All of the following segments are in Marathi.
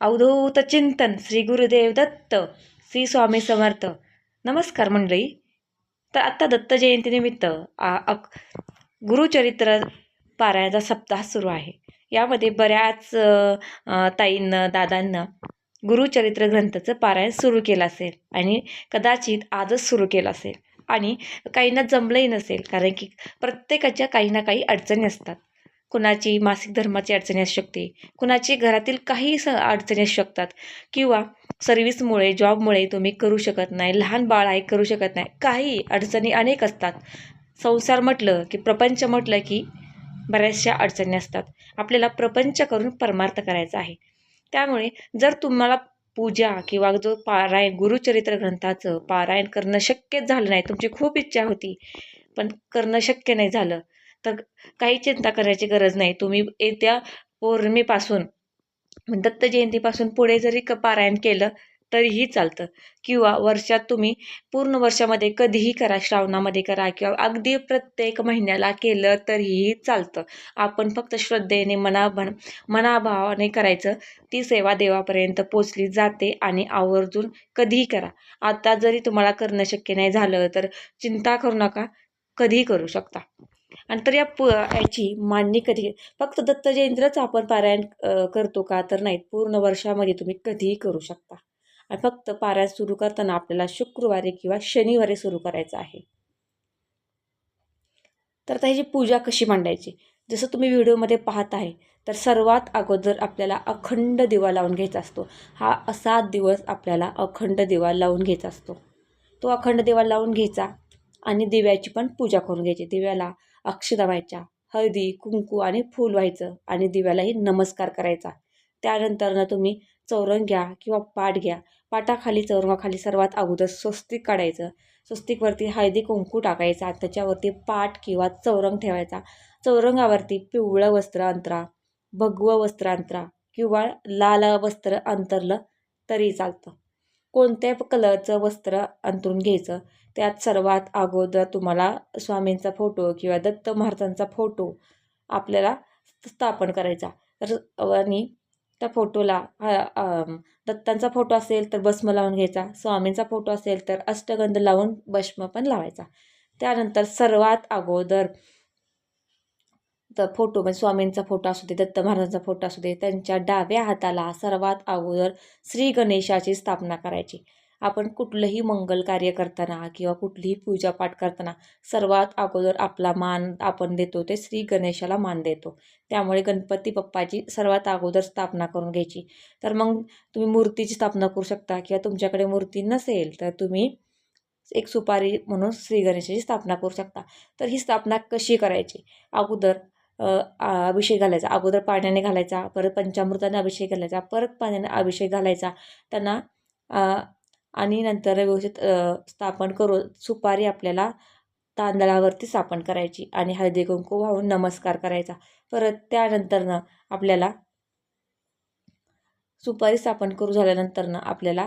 अवधूत चिंतन श्री गुरुदेव दत्त श्री स्वामी समर्थ. नमस्कार मंडळी. तर आत्ता दत्त जयंतीनिमित्त आ अक गुरुचरित्र पारायणाचा सप्ताह सुरू आहे. यामध्ये बऱ्याच ताईंना दादांना गुरुचरित्र ग्रंथाचं पारायण सुरू केलं असेल आणि कदाचित आजच सुरू केलं असेल. आणि काहींना जमलंही नसेल कारण की प्रत्येकाच्या काही ना काही अडचणी असतात. कुणाची मासिक धर्माची अडचणी असू शकते. कुणाची घरातील काही स अडचणी असू शकतात. किंवा सर्व्हिसमुळे जॉबमुळे तुम्ही करू शकत नाही. लहान बाळ आहे करू शकत नाही. काही अडचणी अनेक असतात. संसार म्हटलं की प्रपंच म्हटलं की बऱ्याचशा अडचणी असतात. आपल्याला प्रपंच करून परमार्थ करायचा आहे. त्यामुळे जर तुम्हाला पूजा किंवा जो पारायण गुरुचरित्र ग्रंथाचं पारायण करणं शक्यच झालं नाही तुमची खूप इच्छा होती पण करणं शक्य नाही झालं तर काही चिंता करायची गरज नाही. तुम्ही येत्या पौर्णिमेपासून दत्त जयंतीपासून पुढे जरी क पारायण केलं तरीही चालतं. किंवा वर्षात तुम्ही पूर्ण वर्षामध्ये कधीही करा श्रावणामध्ये करा किंवा अगदी प्रत्येक महिन्याला केलं तरीही चालतं. आपण फक्त श्रद्धेने मनाभन मनाभावाने करायचं. ती सेवा देवापर्यंत पोचली जाते आणि आवर्जून कधीही करा. आता जरी तुम्हाला करणं शक्य नाही झालं तर चिंता करू नका. कधीही करू शकता. आणि तर या प याची मांडणी कधी फक्त दत्त जयंतीलाच आपण पारायण करतो का? तर नाही. पूर्ण वर्षामध्ये तुम्ही कधीही करू शकता. आणि फक्त पारायण सुरू करताना आपल्याला शुक्रवारी किंवा शनिवारी सुरू करायचं आहे. तर आता ह्याची पूजा कशी मांडायची? जसं तुम्ही व्हिडिओमध्ये पाहत आहे तर सर्वात अगोदर आपल्याला अखंड दिवा लावून घ्यायचा असतो. हा असा दिवस आपल्याला अखंड दिवा लावून घ्यायचा असतो. तो अखंड दिवा लावून घ्यायचा आणि दिव्याची पण पूजा करून घ्यायची. दिव्याला अक्षदा व्हायच्या. हळदी कुंकू आणि फूल व्हायचं आणि दिव्यालाही नमस्कार करायचा. त्यानंतरनं तुम्ही चौरंग घ्या किंवा पाट घ्या. पाटाखाली चौरंगाखाली सर्वात अगोदर स्वस्तिक काढायचं. स्वस्तिकवरती हळदी कुंकू टाकायचा. आणि त्याच्यावरती पाट किंवा चौरंग ठेवायचा. चौरंगावरती पिवळं वस्त्र अंतरा भगवं वस्त्र अंतरा किंवा लाल वस्त्र अंतरलं तरी चालतं. कोणत्या कलरचं वस्त्र अंतरून घ्यायचं? त्यात सर्वात अगोदर तुम्हाला स्वामींचा फोटो किंवा दत्त महाराजांचा फोटो आपल्याला स्थापन करायचा. तर आणि त्या फोटोला दत्तांचा फोटो असेल तर भस्म लावून घ्यायचा. स्वामींचा फोटो असेल तर अष्टगंध लावून भस्म पण लावायचा. त्यानंतर सर्वात अगोदर तर फोटो म्हणजे स्वामींचा फोटो असू दे दत्त महाराजांचा फोटो असू दे त्यांच्या डाव्या हाताला सर्वात अगोदर श्री गणेशाची स्थापना करायची. आपण कुठलंही मंगल कार्य करताना किंवा कुठलीही पूजापाठ करताना सर्वात अगोदर आपला मान आपण देतो ते श्री गणेशाला मान देतो. त्यामुळे गणपती बाप्पाची सर्वात अगोदर स्थापना करून घ्यायची. तर मग तुम्ही मूर्तीची स्थापना करू शकता किंवा तुमच्याकडे मूर्ती नसेल तर तुम्ही एक सुपारी म्हणून श्री गणेशाची स्थापना करू शकता. तर ही स्थापना कशी करायची? अगोदर अभिषेक घालायचा. अगोदर पाण्याने घालायचा परत पंचामृताने अभिषेक घालायचा परत पाण्याने अभिषेक घालायचा. त्यांना आणि नंतर व्यवस्थित स्थापन करून सुपारी आपल्याला तांदळावरती स्थापन करायची आणि हळदी कुंकू वाहून नमस्कार करायचा. परत त्यानंतरनं आपल्याला सुपारी स्थापन करू झाल्यानंतरनं आपल्याला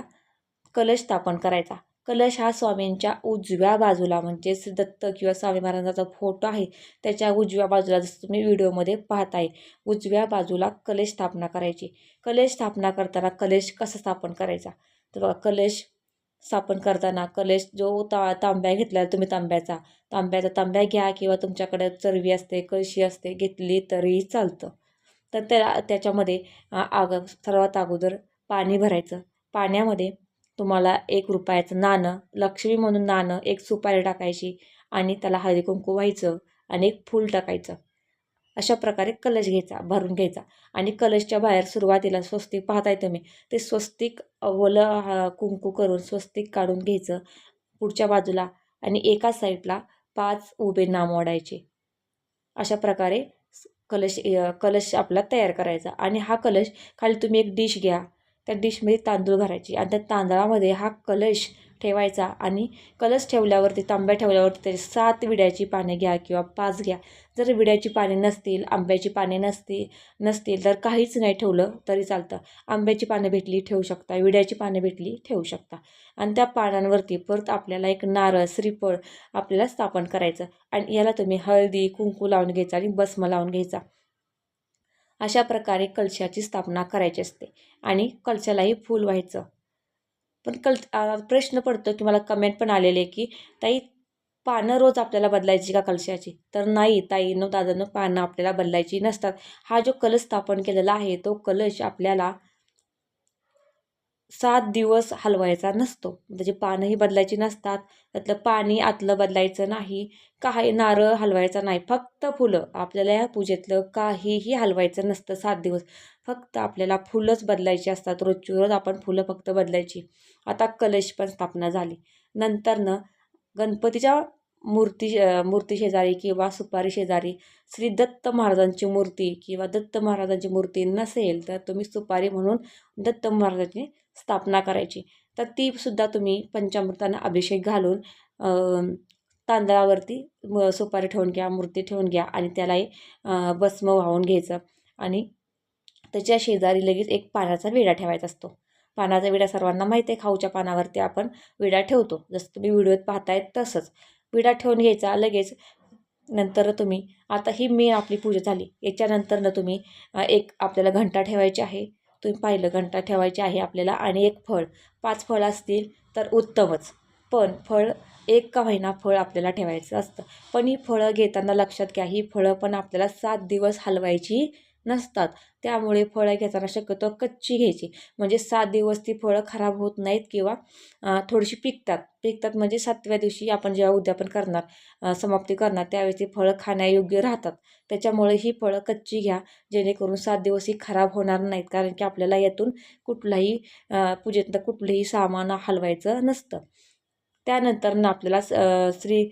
कलश स्थापन करायचा. कलश हा स्वामींच्या उजव्या बाजूला म्हणजेच दत्त किंवा स्वामी महाराजांचा फोटो आहे. त्याच्या उजव्या बाजूला जसं तुम्ही व्हिडिओमध्ये पाहताय उजव्या बाजूला कलश स्थापना करायची. कलश स्थापना करताना कलश कसा स्थापन करायचा? तर बघा कलश स्थापन करताना कलश जो ता तांब्या घेतला तुम्ही तांब्याचा तांब्याचा तांब्या घ्या किंवा तुमच्याकडे चरवी असते कळशी असते घेतली तरीही चालतं. तर त्या त्याच्यामध्ये आग सर्वात अगोदर पाणी भरायचं. पाण्यामध्ये तुम्हाला एक रुपयाचं नाणं लक्ष्मी म्हणून नाणं एक सुपारी टाकायची आणि त्याला हळदी कुंकू व्हायचं आणि एक फूल टाकायचं. अशा प्रकारे कलश घ्यायचा भरून घ्यायचा. आणि कलशच्या बाहेर सुरुवातीला स्वस्तिक पाहताय तुम्ही ते स्वस्तिक ओलं कुंकू करून स्वस्तिक काढून घ्यायचं पुढच्या बाजूला आणि एका साईडला पाच उभे नाम ओढायचे. अशा प्रकारे कलश कलश आपला तयार करायचा. आणि हा कलश खाली तुम्ही एक डिश घ्या. त्या डिशमध्ये तांदूळ भरायची आणि त्या तांदळामध्ये हा कलश ठेवायचा आणि कलश ठेवल्यावरती तांब्या ठेवल्यावरती त्याची सात विड्याची पाने घ्या किंवा पाच घ्या. जर विड्याची पाने नसतील आंब्याची पाने नसतील नसतील तर काहीच नाही ठेवलं तरी चालतं. आंब्याची पाने भेटली ठेवू शकता. विड्याची पाने भेटली ठेवू शकता. आणि त्या पानांवरती परत आपल्याला एक नारळ श्रीफळ आपल्याला स्थापन करायचं. आणि याला तुम्ही हळदी कुंकू लावून घ्यायचा आणि भस्म लावून घ्यायचा. अशा प्रकारे कलशाची स्थापना करायची असते आणि कलशालाही फूल व्हायचं. पण कल प्रश्न पडतो की मला कमेंट पण आलेले की ताई पानं रोज आपल्याला बदलायची का कलशाची? तर नाही ताईनं दादानं पानं आपल्याला बदलायची नसतात. हा जो कलश स्थापन केलेला आहे तो कलश आपल्याला सात दिवस हलवायचा नसतो. म्हणजे त्याची पानंही बदलायची नसतात. त्यातलं पाणी आतलं बदलायचं नाही. काही नारळ हलवायचा नाही. फक्त फुलं. आपल्याला या पूजेतलं काहीही हलवायचं नसतं सात दिवस. फक्त आपल्याला फुलंच बदलायची असतात. रोजची रोज आपण फुलं फक्त बदलायची. आता कलश पण स्थापना झाली. नंतरनं गणपतीच्या मूर्ती मूर्ती शेजारी किंवा सुपारी शेजारी श्री दत्त महाराजांची मूर्ती किंवा दत्त महाराजांची मूर्ती नसेल तर तुम्ही सुपारी म्हणून दत्त महाराजांची स्थापना करायची. तर ती सुद्धा तुम्ही पंचामृतांना अभिषेक घालून तांदळावरती म सुपारी ठेवून घ्या मूर्ती ठेवून घ्या आणि त्यालाही भस्म वाहून घ्यायचं आणि त्याच्या शेजारी लगेच एक पानाचा विडा ठेवायचा असतो. पानाचा विडा सर्वांना माहीत आहे खाऊच्या पानावरती आपण विडा ठेवतो. जसं तुम्ही व्हिडिओत पाहतायत तसंच. विडा ठेवून घ्यायचा लगेच. नंतर तुम्ही आता ही मेन आपली पूजा झाली. याच्यानंतरनं तुम्ही एक आपल्याला घंटा ठेवायची आहे. तुम्ही पाहिलं घंटा ठेवायची आहे आपल्याला आणि एक फळ. पाच फळ असतील तर उत्तमच. पण फळ एक का महिना फळ आपल्याला ठेवायचं असतं. पण ही फळं घेताना लक्षात घ्या ही फळं पण आपल्याला सात दिवस हलवायची नसतात. त्यामुळे फळं घेताना शक्यतो कच्ची घ्यायची. म्हणजे सात दिवस ती फळं खराब होत नाहीत किंवा थोडीशी पिकतात. पिकतात म्हणजे सातव्या दिवशी आपण जेव्हा उद्यापन करणार समाप्ती करणार त्यावेळेस ती फळं खाण्यायोग्य राहतात. त्याच्यामुळे ही फळं कच्ची घ्या. जेणेकरून सात दिवस ही खराब होणार नाहीत. कारण की आपल्याला यातून कुठलाही पूजेतलं कुठलंही सामान हलवायचं नसतं. त्यानंतर ना आपल्याला श्री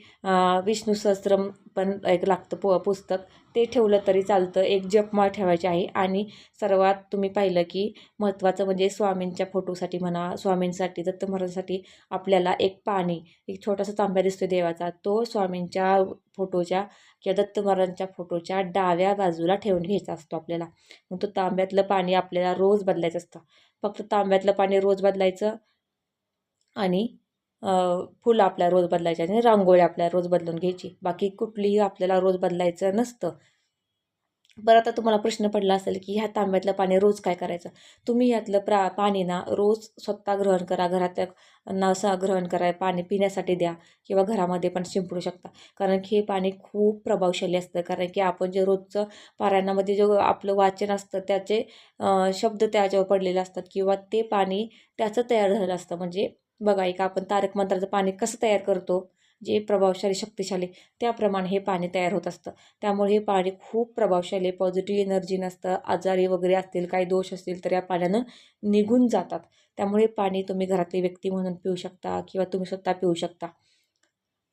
विष्णू सहस्रम पण एक लागतं पु पुस्तक. ते ठेवलं तरी चालतं. एक जपमाळ ठेवायची आहे. आणि सर्वात तुम्ही पाहिलं की महत्त्वाचं म्हणजे स्वामींच्या फोटोसाठी म्हणा स्वामींसाठी दत्त महाराजांसाठी आपल्याला एक पाणी एक छोटासा तांब्या दिसतो देवाचा. तो स्वामींच्या फोटोच्या किंवा दत्त महाराजांच्या फोटोच्या डाव्या बाजूला ठेवून घ्यायचा असतो आपल्याला. मग तो तांब्यातलं पाणी आपल्याला रोज बदलायचं असतं. फक्त तांब्यातलं पाणी रोज बदलायचं आणि फुलं आपल्या रोज बदलायची आणि रांगोळी आपल्या रोज बदलून घ्यायची. बाकी कुठलीही आपल्याला रोज बदलायचं नसतं. बरं आता तुम्हाला प्रश्न पडला असेल की ह्या तांब्यातलं पाणी रोज काय करायचं? तुम्ही ह्यातलं प्रा पाणी ना रोज स्वतः ग्रहण करा. घरातल्या नसा ग्रहण करा पाणी पिण्यासाठी द्या किंवा घरामध्ये पण शिंपडू शकता. कारण की हे पाणी खूप प्रभावशाली असतं. कारण की आपण जे रोजचं पारायणामध्ये जे आपलं वाचन असतं त्याचे शब्द त्याच्यावर पडलेले असतात किंवा ते पाणी त्याचं तयार झालेलं असतं. म्हणजे बघा एक आपण तारक मंत्राचं पाणी कसं तयार करतो जे प्रभावशाली शक्तिशाली त्याप्रमाणे हे पाणी तयार होत असतं. त्यामुळे हे पाणी खूप प्रभावशाली पॉझिटिव्ह एनर्जी नसतं आजारी वगैरे असतील काही दोष असतील तर या पाण्यानं निघून जातात. त्यामुळे पाणी तुम्ही घरातली व्यक्ती म्हणून पिऊ शकता किंवा तुम्ही स्वतः पिऊ शकता.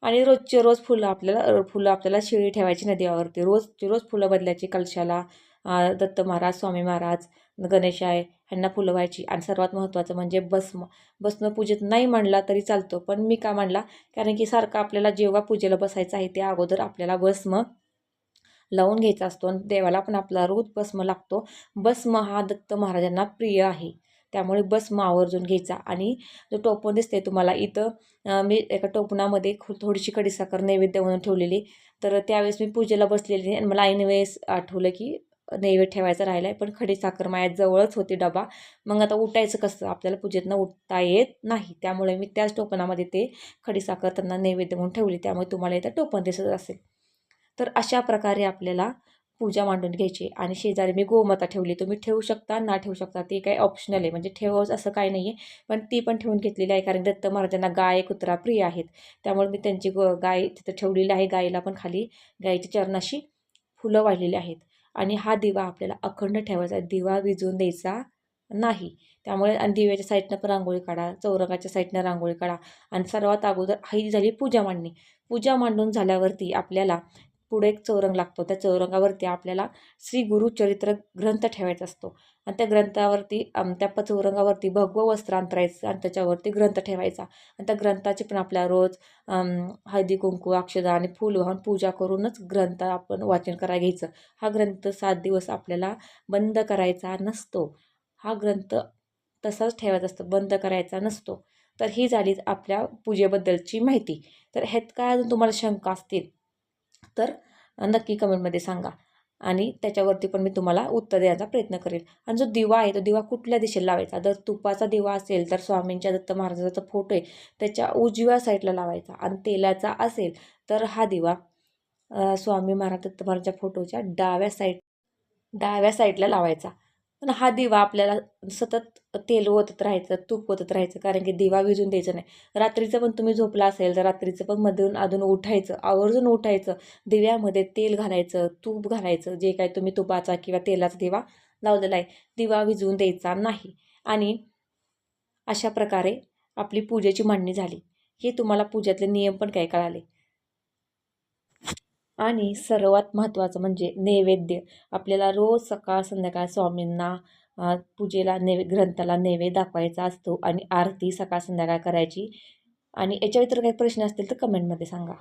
आणि रोजचे रोज फुलं आपल्याला फुलं आपल्याला शिळी ठेवायची नदीवरती. रोजची रोज फुलं बदलायची कलशाला दत्त महाराज स्वामी महाराज गणेश आहे ह्यांना फुलं व्हायची आणि सर्वात महत्त्वाचं म्हणजे भस्म. भस्म पूजेत नाही म्हणला तरी चालतो. पण मी का म्हणला? कारण की सारखं आपल्याला जेव्हा पूजेला बसायचं आहे त्या अगोदर आपल्याला भस्म लावून घ्यायचा असतो आणि देवाला पण आपला रोज भस्म लागतो. भस्म हा दत्त महाराजांना प्रिय आहे. त्यामुळे भस्म आवर्जून घ्यायचा. आणि जो टोपण दिसते तुम्हाला इथं मी एका टोपणामध्ये थोडीशी कडीसाखर नैवेद्य म्हणून ठेवलेली. तर त्यावेळेस मी पूजेला बसलेली आणि मला ऐन वेळेस आठवलं की नैवेद्य ठेवायचा राहिला आहे पण खडी साखर माझ्या जवळच होती डबा. मग आता उठायचं कसं? आपल्याला पूजेतनं उठता येत नाही. त्यामुळे मी त्याच टोपणामध्ये ते खडी साखर त्यांना नैवेद्य म्हणून ठेवली. त्यामुळे तुम्हाला इथं टोपण दिसत असेल. तर अशा प्रकारे आपल्याला पूजा मांडून घ्यायची. आणि शेजारी मी गोमाता ठेवली. तुम्ही ठेवू शकता ना ठेवू शकता ती काही ऑप्शनल आहे. म्हणजे ठेवच असं काही नाही आहे पण ती पण ठेवून घेतलेली आहे. कारण दत्त महाराजांना गाय कुत्रा प्रिय आहेत. त्यामुळे मी त्यांची ग गाय तिथं ठेवलेली आहे. गायीला पण खाली गायीच्या चरणाशी फुलं वाढलेली आहेत. आणि हा दिवा आपल्याला अखंड ठेवायचा दिवा विजवून द्यायचा नाही. त्यामुळे आणि दिव्याच्या साईडनं पण रांगोळी काढा चौरंगाच्या साईडनं रांगोळी काढा. आणि सर्वात अगोदर ही झाली पूजा मांडणी. पूजा मांडून झाल्यावरती आपल्याला पुढे एक चौरंग लागतो. त्या चौरंगावरती आपल्याला श्री गुरुचरित्र ग्रंथ ठेवायचा असतो. आणि त्या ग्रंथावरती त्या चौरंगावरती भगव वस्त्र अंतरायचं आणि त्याच्यावरती ग्रंथ ठेवायचा. आणि त्या ग्रंथाची पण आपल्या रोज हळदी कुंकू अक्षदा आणि फूल वाहून पूजा करूनच ग्रंथ आपण वाचन करायला घ्यायचं. हा ग्रंथ सात दिवस आपल्याला बंद करायचा नसतो. हा ग्रंथ तसाच ठेवायचा असतो. बंद करायचा नसतो. तर ही झाली आपल्या पूजेबद्दलची माहिती. तर ह्यात काय अजून तुम्हाला शंका असतील? तर नक्की कमेंटमध्ये सांगा. आणि त्याच्यावरती पण मी तुम्हाला उत्तर द्यायचा प्रयत्न करेल. आणि जो दिवा आहे तो दिवा कुठल्या दिशेला लावायचा? जर तुपाचा दिवा असेल तर स्वामींच्या दत्त महाराजाचा फोटो आहे त्याच्या उजव्या साईडला लावायचा आणि तेलाचा असेल तर हा दिवा स्वामी महाराज दत्त महाराजच्या फोटोच्या डाव्या साईड डाव्या साईडला लावायचा. पण हा दिवा आपल्याला सतत तेल ओतत राहायचं तूप ओतत राहायचं कारण की दिवा विजून द्यायचं नाही. रात्रीचं पण तुम्ही झोपला असेल तर रात्रीचं पण मधून अधून उठायचं आवर्जून उठायचं दिव्यामध्ये तेल घालायचं तूप घालायचं जे काय तुम्ही तुपाचा किंवा तेलाचा दिवा लावलेला आहे दिवा विजवून द्यायचा नाही. आणि अशा प्रकारे आपली पूजेची मांडणी झाली. हे तुम्हाला पूजेतले नियम पण काय कळाले? आणि सर्वात महत्त्वाचं म्हणजे नैवेद्य. आपल्याला रोज सकाळ संध्याकाळ स्वामींना पूजेला नैवे ग्रंथाला नैवेद्य दाखवायचा असतो आणि आरती सकाळ संध्याकाळ करायची. आणि याच्या इतर काही प्रश्न असतील तर कमेंटमध्ये सांगा.